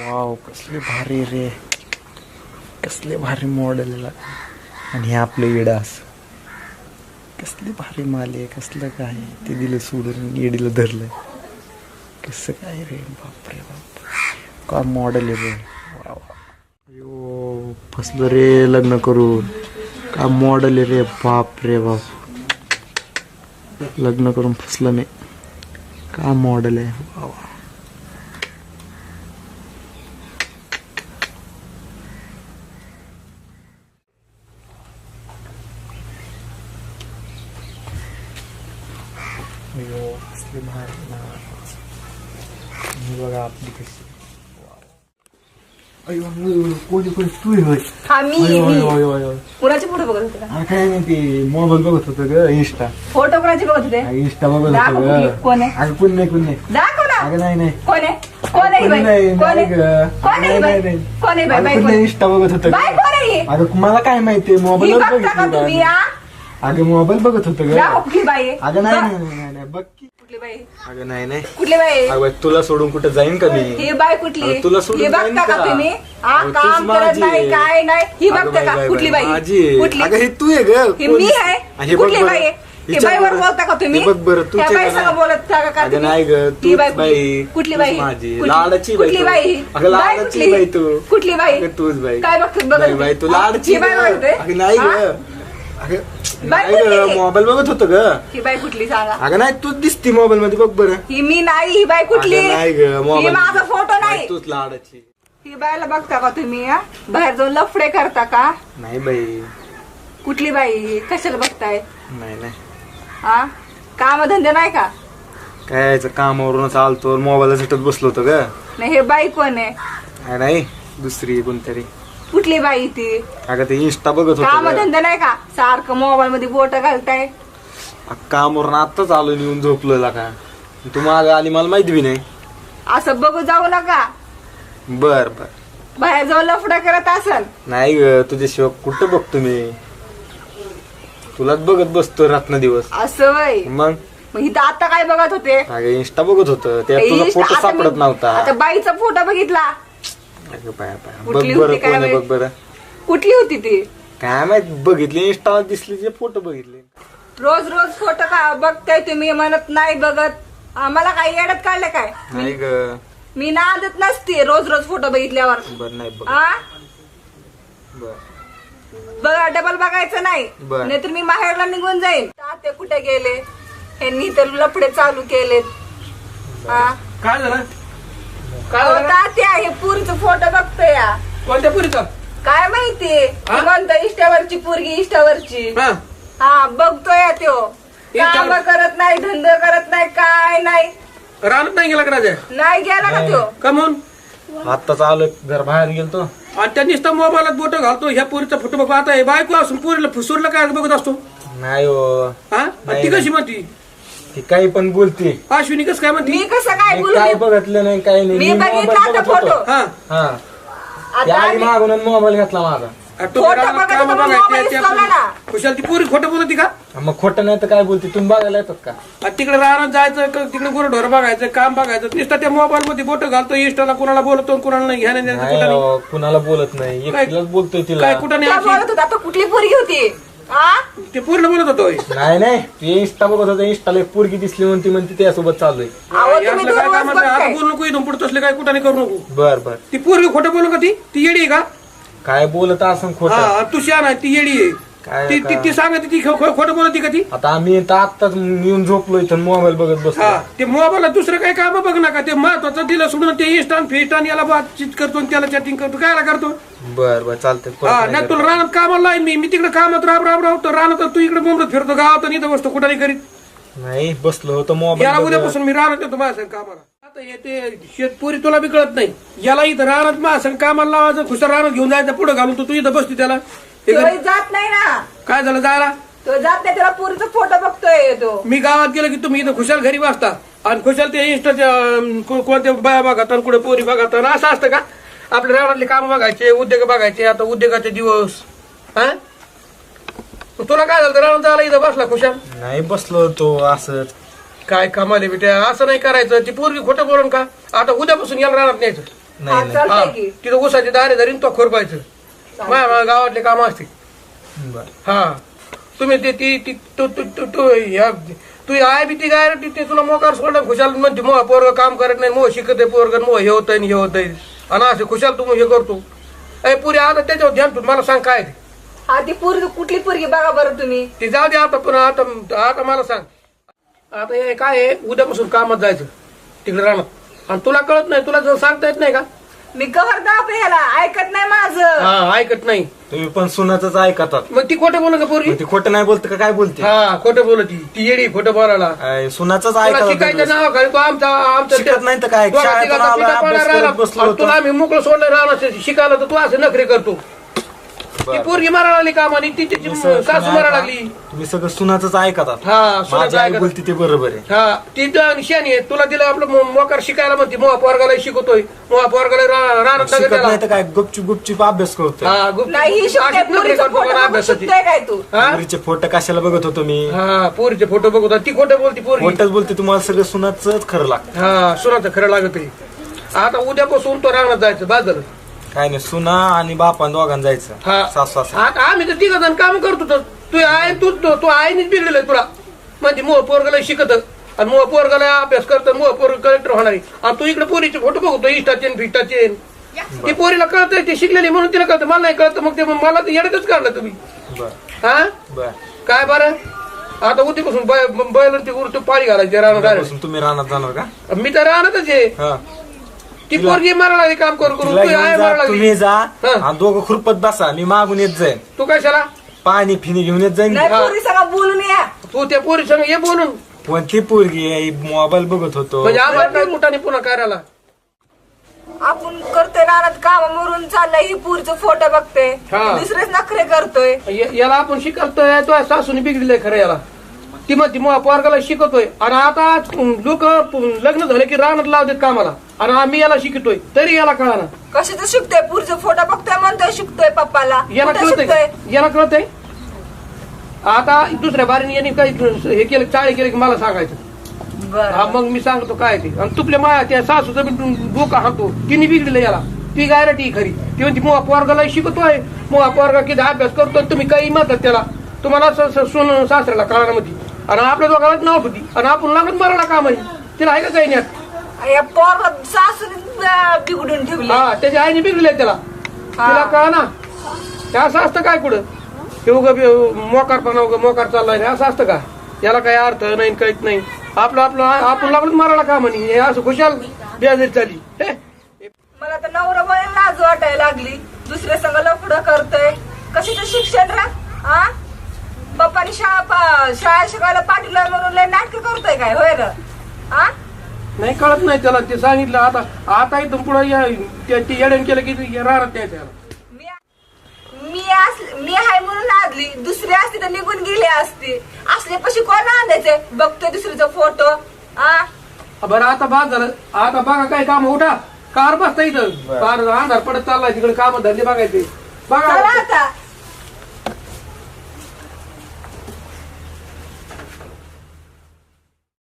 Wow कसले भारी रे. कसले भारी मॉडेल आणि हे आपलं इडास. कसले भारी माल आहे कसलं काय ते दिलं सोडून इडीला धरलं कसं काय रे बापरे बाप. का मॉडेल आहे रे वा अयो फसलं रे लग्न करून. का मॉडेल आहे रे बाप रे बाप. लग्न करून फसलं नाही का मॉडेल आहे? वा वा. अयो कसली भारी ना ही बघा आपली कशी. अयो अयो, कोणी कोणी तू आहे होय. मी अयो मी. अयो अयो अयो. कुणाचे फोटो बघत होते का? काय नाही ते मोबाईल बघत होतं ग इंस्टा फोटो कुणाचे बघत होते? इंस्टा बघत होतं ग. कोण आहे? अगं कोण नाही कोण नाही दाखव ना. अगं नाही नाही. कोण आहे? कोण आहे ही कोणी बाई? नाही कोण नाही आहे ग. कोण आहे ही नाही, बाई? नाही, नाही. कोण आहे बाई? अगं बाई कोण कोण? नाही इंस्टा बघत होतं बाई ग. कोण आहे ही? अगं मला काय माहिती ही मोबाईल बघता का बघितलं तुम्ही ग. हा? अगं मोबाईल बघत होतं ग कुठली बाई आहे? अगं नाही. नाही नाही, नाही बघ की कुठली बाई आहे? अगं नाही नाही कुठली बाई आहे? अगं बाई, तुला सोडून कुठे जाईन का मी ही बाई कुठली तुला सोडून ही जाईन बघता का का? तुम्ही हा तूच काम करत माझी नाही आहे. काय नाही ही अगं, बघता का बाई, कुठली बाई माझी आहे. कुठली अगं हे तू आहे ग ही कोण? मी आहे हे बघ कुठली बरं. बाई आहे हे बाईवर. बोलता का तुम्ही हे बघ बरं तू ह्या बाई संग बोलत का का अगं तुम्ही? नाही ग ही तूच बाई बाई कुठली? कुठली तूच बाई माझी कुठली- लाडाची बाई कुठली तू. बाई अगं बाई लाडाची कुठली? बाई तू कुठली बाई अगं तूच बाई काय बघत बघत नाही बाई तू? लाडची ही बाई ग. बघते अगं नाही हा? ग अगं बाई नाही कुठली? मोबाईल बघत होतं ग. ही बाई कुठली सांगा? अगं नाही तूच दिसती मोबाईल मध्ये बघ बरं. ही मी नाही ही बाई कुठली? अगं नाही ग ही मोबाईल माझा फोटो नाही. तूच लाडाची. ही बाईला बघता का तुम्ही हा? बाहेर जाऊन लफडे करता का? नाही बाई. कुठली बाई? कशाला बघताय? नाही नाही. हा? काम धंदे नाही का? काय यायचं कामावरूनच आलतो मोबाईल बसलो होतो ग. नाही हे बाई कोण आहे? काय नाही दुसरी कोणतरी. कुठली बाई ती? अगं ते इंस्टा बघत काम होतो. धंदे नाही का? सारखं मोबाईल मध्ये बोट घालताय. कामावरून आताच आलो येऊन झोपलो का? तू माग आली मला माहिती बी नाही. असं बघू जाऊ नका. बर बर. बाहेर जाऊन लफडा करत असल. नाही ग तुझ्याशिवाय कुठं बघतो मी? तुलाच बघत बसतो रात्र दिवस. असं वय. मग? मग इथं आता काय बघत होते? अगं इंस्टा बघत होतं. त्यात तुझा फोटो सापडत नव्हता. आता बाईचा फोटो बघितला. अगं बाया बाया. बघ कुठली बरं होती काय कोण आहे माहीत? बघ बरं. कुठली होती ती? काय माहीत बघितले इंस्टावर दिसले जे फोटो बघितले. रोज रोज फोटो का बघताय तुम्ही म्हणत नाही बघत. आम्हाला काही येडत काढलं काय? नाही ग. मी नादत नसते रोज रोज फोटो बघितल्यावर. बर नाही बघ. आ? बर. बघा डबल बघायचं नाही. बर. नाहीतर मी माहेरला निघून जाईन. तात्या कुठे गेले? ह्यांनी तर लफडे चालू केलेत. हा काय झालं? तात्या हे पुरीचं फोटो बघतोय या. कोणत्या पुरीचा? काय माहिती? हा? म्हणतो इष्टावरची पोरगी इष्टावरची. हा. हा बघतोय त्यो. काम इष्टावर- करत नाही धंदा करत नाही काय नाही. राहत नाही गेला का राजा? नाही गेला का त्यो? का म्हणून आत्ताच आलो जर बाहेर गेलतो. आणि त्या नुसता मोबाईलात बोट घालतो ह्या पोरीचा फोटो बघ. आता हे बायको असून पोरीला फुसूरला काय बघत असतो? नाही हो. हा? आणि ती नाही. कशी म्हणती? ती काही पण बोलते. अश्विनी कसं काय म्हणती? मी कसं काय मी बोलू? काय बघितलं नाही काही नाही. मी mobile बघितला आता बघत होतो. फोटो. हा. हा. आता त्या आम्ही- मागून मोबाईल घेतला माझा. बघत कामं होता, बघायची, मोबाईल त्या ना. खुशाल ती पोरी खोटं बोलती का? मग खोटं नाही तर काय बोलते? तुम्ही बघायला येतात का? तिकडे राहणार जायचं क- तिकडे गुरढोर बघायचं काम बघायचं. नुसता त्या मोबाईल मध्ये बोट घालतो इंस्टाला कुणाला बोलतो कुणाला नाही. घ्या नाही कुठं अहो, कुणाला बोलत नाही. काय- एकटीलाच बोलतोय तिला. काय कुठं नाही त्या अशी- बोलत होता आता कुठली पोरगी होती? हा ते पूर्ण बोलत होतो. होय. नाही नाही. ती इंस्टा बघत होता. इंस्टाला एक पोरगी दिसली म्हणती म्हणते त्यासोबत चालू आहे काय? आता बोलू नको इथून पुढे. तसले काय कुठं नाही करू नको. बर बर. ती पोरगी खोटं बोलू का ती? ती येडी आहे का? काय बोलत असं खोट? हा तू शान आहे ती येडी आहे. काय ती ती- ती सांगते ती खो- खो- खोटं बोलती का ती? आता आम्ही तर आत्ताच येऊन झोपलो इथं मोबाईल बघत बसलो हा ते मोबाईलला दुसरं काही काम बघ नका ते महत्वाचं दिलं सोडून ते इंस्टान फेस्टान याला बातचीत करतो आणि त्याला चॅटिंग करतो. कायला करतो? बर बर चालतंय परत हा नाही नाही करत. तुला रानात कामाला लाईन मी मी तिकडे कामात राब राब राहतो रानात तू इकडे मुंबईत फिरतो गावात आणि इथं बसतो कुठं नाही करीत. नाही बसलो होतो याला मोबाईल उद्यापासून मी राहणार येतो माझ्या कामाला. आता हे ते शेतपुरी तुला बी कळत नाही. याला इथं राहणार माझ्या कामाला लावायचं खुशाल राहणार घेऊन जायचं पुढे घालून तू तू इथं बसती त्याला. तो घरी- जात नाही ना. काय झालं जायला? तो जात नाही त्याला पोरीचा फोटो बघतोय तो. मी गावात गेलो की तुम्ही इथं खुशाल घरी वाचता आणि खुशाल ते अं, को- कोणत्या बाया बघात आणि कुठे पोरी बघात आणि असं असतं का? आपल्या रानातले काम बघायचे उद्योग बघायचे आता उद्योगाचे दिवस. हा? मग तुला काय झालं? रानात जायला इथं बसला खुशाल? नाही बसलो होतो असंच काय कमाले बेटा असं नाही करायचं. ती पोरगी खोटं बोलून का? आता उद्यापासून याला रानात न्यायचं. नाही, हा. हा, की. तिथं उसाचे दारे धरीन तो खोरपायचं. माझ्या माझ्या गावातले काम असते बरं. हा. तुम्ही ते ती ती तू तू तू तू तू आहे बी ती काय रे, ती- ते तुला मोकार सोडलं खुशाल म्हणते मोह पोरग काम करत नाही मोह शिकत आहे पोरग मोह हे होतंय आणि हे होतंय. आणि असं खुशाल तू हे करतो. अय पुरी आता त्याच्यावर ध्यान ठेवून मला सांग काय ते. ती पोरगी कुठली पोरगी बघा बरं तुम्ही. ते जाऊ दे आता पण आता आता मला सांग. आता हे काय आहे? उद्यापासून कामात जायचं तिकडे राहणार. आणि तुला कळत नाही तुला जर सांगता येत नाही का? मी कवर दाब ह्याला. ऐकत नाही माझं. हा ऐकत नाही. तुम्ही पण सुनाच ऐकतात. मग ती खोटं बोलत का पोरगी? मग ती खोटं नाही बोलत का? काय बोलते? हा खोटं बोलती ती. येडी खोटं बोलायला. सुनाच तुला शिकायचं ऐकतात नाव खाली तो आमचा आमचा शिकत नाही तर काय? दोघा शाळेतून तिघाचा आला, पिता अभ्यास पाण्यात करत राहिला. बसलो आणि होतो. तुला आम्ही मोकळं सोडलं राहणार शिकायला तर तू असं नखरे करतो. ती पोरगी मारा लागली काम आणि ती तिची सासू मारा लागली. तुम्ही सगळं सुनाच ऐकतात हा सुनाचं माझी आई ऐकत. बोलते ते बरोबर आहे. हा ती तर शानी आहे. तुला दिलं आपलं मो- मोकार शिकायला म्हणते मोहा पोरगाला शिकवतोय. मोहा पोरगाला रा- रानात नका शिकत त्याला. नाही तर काय गुपचूप गुपचूप अभ्यास करतोय. हा गुप्त- नाही ही शिकते अशीच नखरे पोरीचा करतो फोटो का बघून अभ्यासाची. शिकते काय तू? हा? पोरीचे फोटो कशाला बघत होतो मी? हा पोरीचे फोटो बघतो ती खोटं बोलती पोरगी. खोटच बोलते तुम्हाला सगळं सुनाच खरं लागतं. हा सुनाचं खरं लागत आहे आता उद्यापासून तो रानात जायचं झालं काय नाही सुना आणि बापान दोघांना जायचं. हा. सासू सासू आता आम्ही तर तिघ जण काम करतो तर. तू आहे तू तू तू आईनेच बिघडलेलं तुला. म्हणजे मोह पोरगाला शिकत. आणि मोह पोरगाला अभ्यास करत मोह पोरग कलेक्टर होणार आहे. आणि तू इकडे पोरीचे फोटो बघतो इष्टाचे फिष्टाचे ती पोरीला कळतंय ती शिकलेली म्हणून तिला कळतं. मला नाही कळतं. मग ते मला तर येण्यातच काढलं तुम्ही. बर. हा? बर. काय बरं? आता उद्यापासून बैल बैल ती उरतो पाळी घालायची राहणार तुम्ही रानात जाणार का? मी तर राहणारच आहे. हा. ती पोरगी मारा लागली काम करू करू. तिला तू घेऊन आहे जा मारा लागली. तुम्ही जा. हा. आणि दोघं खुरपत बसा. मी मागून येत जाईन. तू कशाला? पाणी फिनी घेऊन येत जाईन. नाही. पोरी सगळं बोलून या. तू त्या पोरी संग ये बोलून. कोणती पोरगी आहे मोबाईल बघत होतो. म्हणजे आम्हाला काय कुठाने पुन्हा करायला? आपण करतोय रानात काम मरून चाललंय ही पुरीचं फोटो बघते हा. दुसरेच नखरे करतोय. य- याला आपण शिकवतोय तो सासूने बिघडलंय खरं याला. ती म्हणते मग पोरगाला शिकवतोय. आणि आता लोक लग्न झाले की रानात लावतात कामाला. आणि आम्ही याला शिकतोय तरी याला कळाना कशाचं शिकतोय? पुरीचं फोटो बघतोय म्हणतोय शिकतोय पप्पाला. याला कुठं कळतंय याला कळतंय? आता दुसऱ्या बारीने यांनी काही हे केलं चाळी केलं की मला सांगायचं. हा बरं मग मी सांगतो काय ते. आणि तुपल्या माया त्या सासूचं बी डोका हाणतो. तिने बिघडलं याला. ती गायराटी खरी. ती म्हणते मोहा पोरगाला शिकतोय. मोहा पोरगा किती अभ्यास करतो तुम्ही काही म्हणतात त्याला. तुम्हाला स- स- सोन सासऱ्याला कळणार मध्ये आणि आपल्या दोघांनाच नाव होती. आणि आपण लागत मारायला काम आहे तिला आहे का काही नाही या पोरला सासूने बिघडून ठेवले हा त्याच्या आईने बिघडले त्याला. तिला कळा ना. हे असं असतं काय कुठं? हे उग मोकारपणा उग मोकार चाललाय. हे असं असतं का? याला काही अर्थ नाही काहीच नाही. आपलं आपलं आपण लागलं मारायला का म्हणे? हे असं खुशाल बेजारी चाली. हे? मला तर नवरा बाई लाज वाटायला लागली. दुसऱ्या संग लफडं करतोय. कशाचं शिक्षण रा? हा पप्पानी शाळा पा- शाळा शिकायला पाठीला म्हणून लय नाटक करतोय काय? होय र? हा नाही कळत नाही त्याला. ते सांगितलं आता आता इथून पुढे ती येड्यान केलं की राहणार त्याच्या. मी मी अस- मी आहे म्हणून लादली दुसरी असती तर निघून गेली असती. असले पशी कोण आणायचे बघतोय दुसरीचा फोटो. हा बरं आता बाद झालं. आता बघा काय काम उठा. कार बसता इथं. कार अंधार पडत चाललाय तिकडे काम धंदे बघायचे. चला बघा आता.